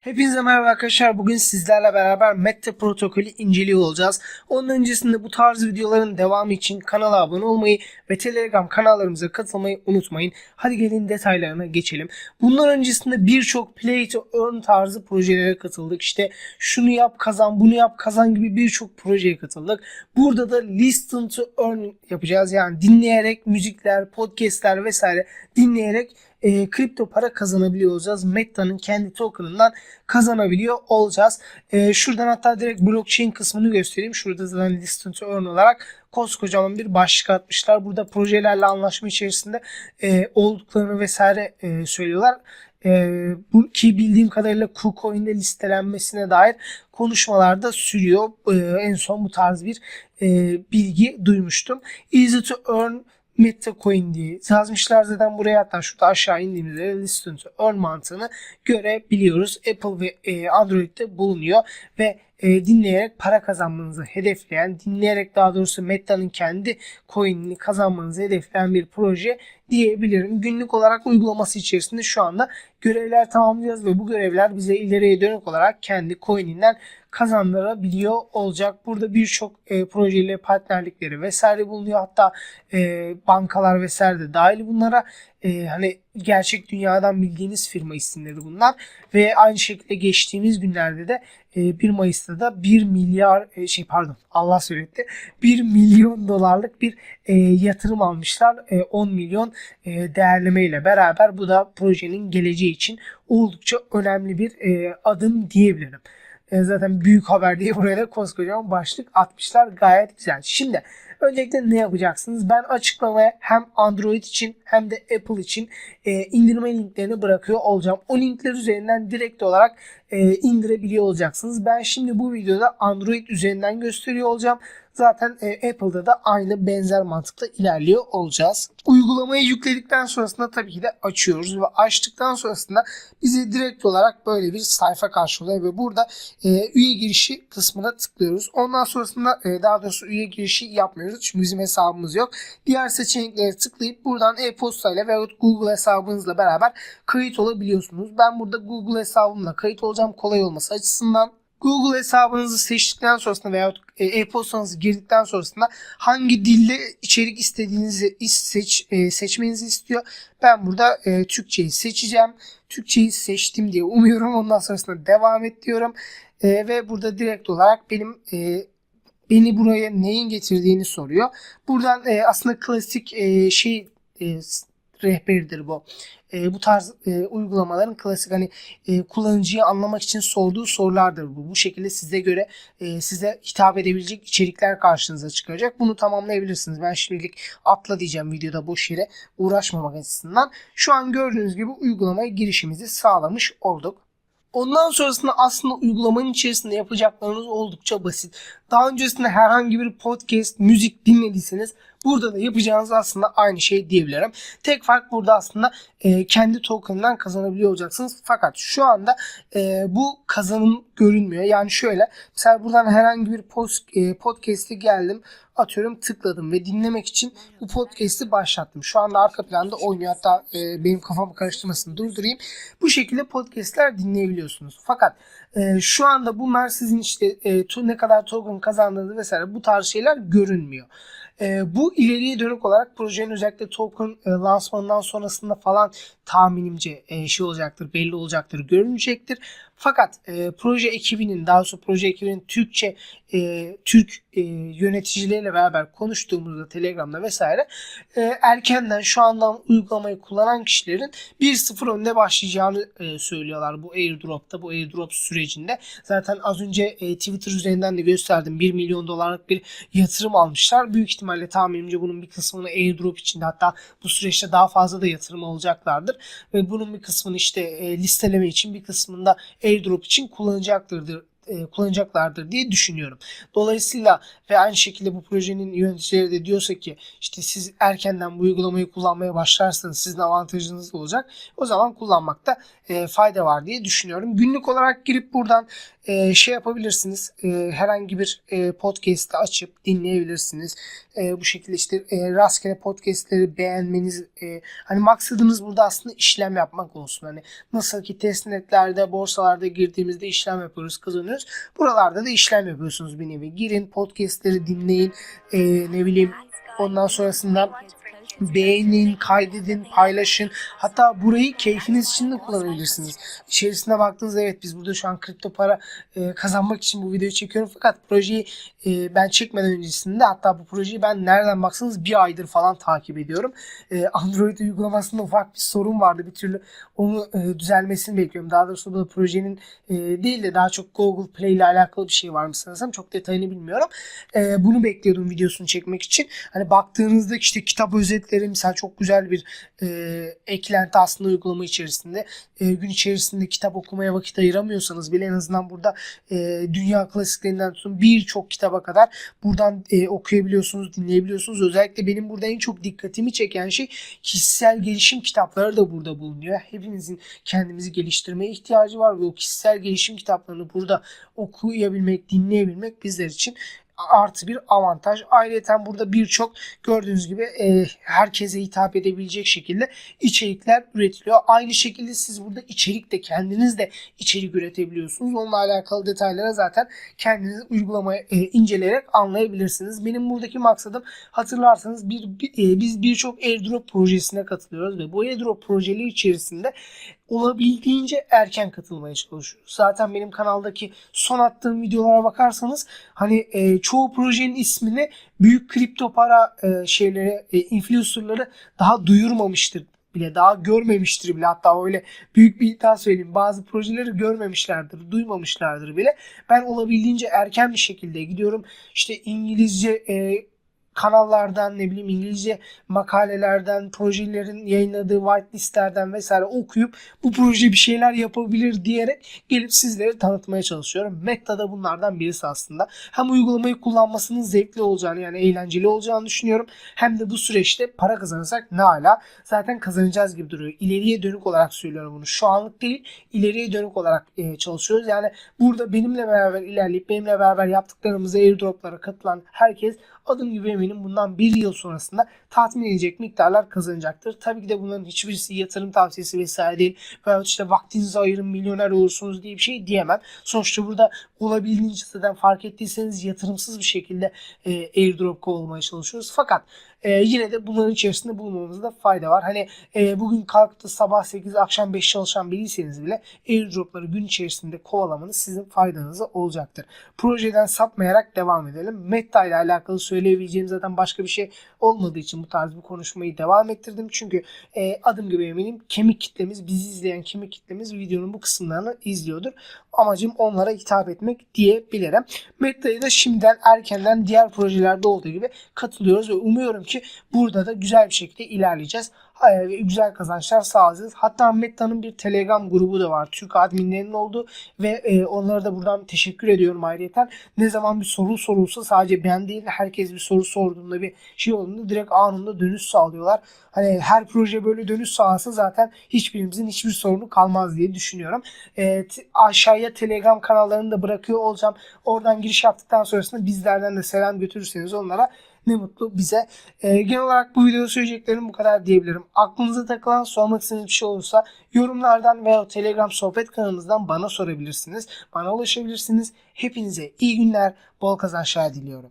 Hepinize merhaba arkadaşlar. Bugün sizlerle beraber Meta protokolü inceliyor olacağız. Onun öncesinde bu tarz videoların devamı için kanala abone olmayı ve Telegram kanallarımıza katılmayı unutmayın. Hadi gelin detaylarına geçelim. Bundan öncesinde birçok play to earn tarzı projelere katıldık. İşte şunu yap kazan, bunu yap kazan gibi birçok projeye katıldık. Burada da listen to earn yapacağız. Yani dinleyerek müzikler, podcastler vesaire dinleyerek e, kripto para kazanabiliyor olacağız. Meta'nın kendi token'ından kazanabiliyor olacağız. E, şuradan hatta direkt blockchain kısmını göstereyim. Şurada zaten listen to earn olarak koskocaman bir başlık atmışlar. Burada projelerle anlaşma içerisinde e, olduklarını vesaire e, söylüyorlar. E, bu ki bildiğim kadarıyla KuCoin'de listelenmesine dair konuşmalar da sürüyor. E, en son bu tarz bir e, bilgi duymuştum. Easy to earn Metacoin diye yazmışlar zaten buraya hatta şurada aşağı indiğimizde listen to earn mantığını görebiliyoruz. Apple ve e, Android'de bulunuyor ve e, dinleyerek para kazanmanızı hedefleyen, dinleyerek daha doğrusu Meta'nın kendi coin'ini kazanmanızı hedefleyen bir proje diyebilirim. Günlük olarak uygulaması içerisinde şu anda görevler tamamlayacağız ve bu görevler bize ileriye dönük olarak kendi coin'inden kazandırabiliyor olacak. Burada birçok e, projeyle partnerlikleri vesaire bulunuyor. Hatta e, bankalar vesaire de dahil bunlara. E, hani gerçek dünyadan bildiğiniz firma isimleri bunlar. Ve aynı şekilde geçtiğimiz günlerde de e, 1 Mayıs'ta da 1 milyar e, şey pardon Allah söyletti 1 milyon dolarlık bir e, yatırım almışlar. E, 10 milyon e, değerleme ile beraber bu da projenin geleceği için oldukça önemli bir e, adım diyebilirim. E, zaten büyük haber diye buraya da koskocaman başlık atmışlar. Gayet güzel. Şimdi öncelikle ne yapacaksınız? Ben açıklamaya hem Android için hem de Apple için e, indirme linklerini bırakıyor olacağım. O linkler üzerinden direkt olarak e, indirebiliyor olacaksınız. Ben şimdi bu videoda Android üzerinden gösteriyor olacağım. Zaten e, Apple'da da aynı benzer mantıkla ilerliyor olacağız. Uygulamayı yükledikten sonrasında tabii ki de açıyoruz ve açtıktan sonrasında bize direkt olarak böyle bir sayfa karşılıyor ve burada e, üye girişi kısmına tıklıyoruz. Ondan sonrasında e, daha doğrusu üye girişi yapmıyoruz çünkü bizim hesabımız yok. Diğer seçeneklere tıklayıp buradan e-posta ile veya Google hesabınızla beraber kayıt olabiliyorsunuz. Ben burada Google hesabımla kayıt olacağım kolay olması açısından. Google hesabınızı seçtikten sonrasında veya e, e-postanızı girdikten sonrasında hangi dilde içerik istediğinizi seç, e, seçmenizi istiyor. Ben burada e, Türkçeyi seçeceğim. Türkçeyi seçtim diye umuyorum. Ondan sonrasında devam et diyorum. E, ve burada direkt olarak benim e, beni buraya neyin getirdiğini soruyor. Buradan e, aslında klasik e, şey e, rehberidir bu. E, bu tarz e, uygulamaların klasik hani e, kullanıcıyı anlamak için sorduğu sorulardır bu. Bu şekilde size göre e, size hitap edebilecek içerikler karşınıza çıkacak. Bunu tamamlayabilirsiniz. Ben şimdilik atla diyeceğim videoda boş yere uğraşmamak açısından. Şu an gördüğünüz gibi uygulamaya girişimizi sağlamış olduk. Ondan sonrasında aslında uygulamanın içerisinde yapacaklarınız oldukça basit. Daha öncesinde herhangi bir podcast, müzik dinlediyseniz burada da yapacağınız aslında aynı şey diyebilirim. Tek fark burada aslında e, kendi token'dan kazanabiliyor olacaksınız. Fakat şu anda e, bu kazanım görünmüyor. Yani şöyle mesela buradan herhangi bir post, e, podcast'e geldim atıyorum tıkladım ve dinlemek için bu podcast'i başlattım. Şu anda arka planda oynuyor. Hatta e, benim kafamı karıştırmasını durdurayım. Bu şekilde podcast'ler dinleyebiliyorsunuz. Fakat e, şu anda bunlar sizin işte e, ne kadar token kazandığınız vesaire bu tarz şeyler görünmüyor. E, bu ileriye dönük olarak projenin özellikle token e, lansmanından sonrasında falan tahminimce e, şey olacaktır, belli olacaktır, görünecektir. Fakat e, proje ekibinin daha sonra proje ekibinin Türkçe e, Türk e, yöneticileriyle beraber konuştuğumuzda Telegram'da vesaire e, erkenden şu andan uygulamayı kullanan kişilerin 1-0 önde başlayacağını e, söylüyorlar bu airdrop'ta bu airdrop sürecinde. Zaten az önce e, Twitter üzerinden de gösterdim 1 milyon dolarlık bir yatırım almışlar. Büyük ihtimalle tahminimce bunun bir kısmını airdrop içinde hatta bu süreçte daha fazla da yatırım alacaklardır. Ve bunun bir kısmını işte e, listeleme için bir kısmında airdrop için kullanacaktır e, kullanacaklardır diye düşünüyorum. Dolayısıyla ve aynı şekilde bu projenin yöneticileri de diyorsa ki işte siz erkenden bu uygulamayı kullanmaya başlarsanız sizin avantajınız olacak. O zaman kullanmakta e, fayda var diye düşünüyorum. Günlük olarak girip buradan e, şey yapabilirsiniz. E, herhangi bir e, podcast'ı açıp dinleyebilirsiniz. E, bu şekilde işte e, rastgele podcast'leri beğenmeniz e, hani maksadınız burada aslında işlem yapmak olsun. Hani nasıl ki testnetlerde, borsalarda girdiğimizde işlem yapıyoruz, kazanıyoruz. Buralarda da işlem yapıyorsunuz bir nevi. Girin, podcast'leri dinleyin. E, ne bileyim ondan sonrasında beğenin, kaydedin, paylaşın. Hatta burayı keyfiniz için de kullanabilirsiniz. İçerisine baktığınızda evet biz burada şu an kripto para e, kazanmak için bu videoyu çekiyorum. Fakat projeyi e, ben çekmeden öncesinde hatta bu projeyi ben nereden baksanız bir aydır falan takip ediyorum. E, Android uygulamasında ufak bir sorun vardı. Bir türlü onu e, düzelmesini bekliyorum. Daha doğrusu bu projenin e, değil de daha çok Google Play ile alakalı bir şey var mı sanırsam. Çok detayını bilmiyorum. E, bunu bekliyordum videosunu çekmek için. Hani baktığınızda işte kitap özetleri mesela çok güzel bir e, eklenti aslında uygulama içerisinde. E, gün içerisinde kitap okumaya vakit ayıramıyorsanız bile en azından burada e, dünya klasiklerinden tutun birçok kitaba kadar buradan e, okuyabiliyorsunuz, dinleyebiliyorsunuz. Özellikle benim burada en çok dikkatimi çeken şey kişisel gelişim kitapları da burada bulunuyor. Hepimizin kendimizi geliştirmeye ihtiyacı var ve o kişisel gelişim kitaplarını burada okuyabilmek, dinleyebilmek bizler için artı bir avantaj. Ayrıca burada birçok gördüğünüz gibi e, herkese hitap edebilecek şekilde içerikler üretiliyor. Aynı şekilde siz burada içerik de kendiniz de içerik üretebiliyorsunuz. Onunla alakalı detaylara zaten kendiniz uygulamaya e, inceleyerek anlayabilirsiniz. Benim buradaki maksadım hatırlarsanız bir, bir e, biz birçok airdrop projesine katılıyoruz ve bu airdrop projeleri içerisinde olabildiğince erken katılmaya çalışıyoruz. Zaten benim kanaldaki son attığım videolara bakarsanız hani e, çoğu projenin ismini büyük kripto para e, şeyleri, e, influencerları daha duyurmamıştır bile daha görmemiştir bile. Hatta öyle büyük bir iddia söyleyeyim bazı projeleri görmemişlerdir duymamışlardır bile. Ben olabildiğince erken bir şekilde gidiyorum. İşte İngilizce e, kanallardan ne bileyim İngilizce makalelerden, projelerin yayınladığı whitelistlerden vesaire okuyup bu proje bir şeyler yapabilir diyerek gelip sizlere tanıtmaya çalışıyorum. Meta da bunlardan birisi aslında. Hem uygulamayı kullanmasının zevkli olacağını yani eğlenceli olacağını düşünüyorum. Hem de bu süreçte para kazanırsak ne ala zaten kazanacağız gibi duruyor. İleriye dönük olarak söylüyorum bunu. Şu anlık değil ileriye dönük olarak e, çalışıyoruz. Yani burada benimle beraber ilerleyip benimle beraber yaptıklarımızı airdroplara katılan herkes adım gibi eminim bundan bir yıl sonrasında tatmin edecek miktarlar kazanacaktır. Tabii ki de bunların hiçbirisi yatırım tavsiyesi vesaire değil. Veyahut işte vaktinizi ayırın milyoner olursunuz diye bir şey diyemem. Sonuçta burada olabildiğince zaten fark ettiyseniz yatırımsız bir şekilde e, airdrop kovalmaya çalışıyoruz. Fakat e, yine de bunların içerisinde bulunmamızda fayda var. Hani e, bugün kalktı sabah 8 akşam 5 çalışan biriyseniz bile airdropları gün içerisinde kovalamanız sizin faydanıza olacaktır. Projeden sapmayarak devam edelim. Meta ile alakalı söyleyebileceğim zaten başka bir şey olmadığı için bu tarz bir konuşmayı devam ettirdim. Çünkü e, adım gibi eminim kemik kitlemiz, bizi izleyen kemik kitlemiz videonun bu kısımlarını izliyordur. Amacım onlara hitap etmek diyebilirim. Meta'ya da şimdiden erkenden diğer projelerde olduğu gibi katılıyoruz ve umuyorum ki burada da güzel bir şekilde ilerleyeceğiz. Ve güzel kazançlar sağlayacağız. Hatta Meta'nın bir Telegram grubu da var. Türk adminlerinin olduğu ve e, onlara da buradan teşekkür ediyorum ayrıca. Ne zaman bir soru sorulsa sadece ben değil herkes bir soru sorduğunda bir şey olduğunda direkt anında dönüş sağlıyorlar. Hani her proje böyle dönüş sağlasa zaten hiçbirimizin hiçbir sorunu kalmaz diye düşünüyorum. E, aşağıya Telegram kanallarını da bırakıyor olacağım. Oradan giriş yaptıktan sonrasında bizlerden de selam götürürseniz onlara ne mutlu bize. E, genel olarak bu videoda söyleyeceklerim bu kadar diyebilirim. Aklınıza takılan sormak istediğiniz bir şey olursa yorumlardan veya Telegram sohbet kanalımızdan bana sorabilirsiniz. Bana ulaşabilirsiniz. Hepinize iyi günler, bol kazançlar diliyorum.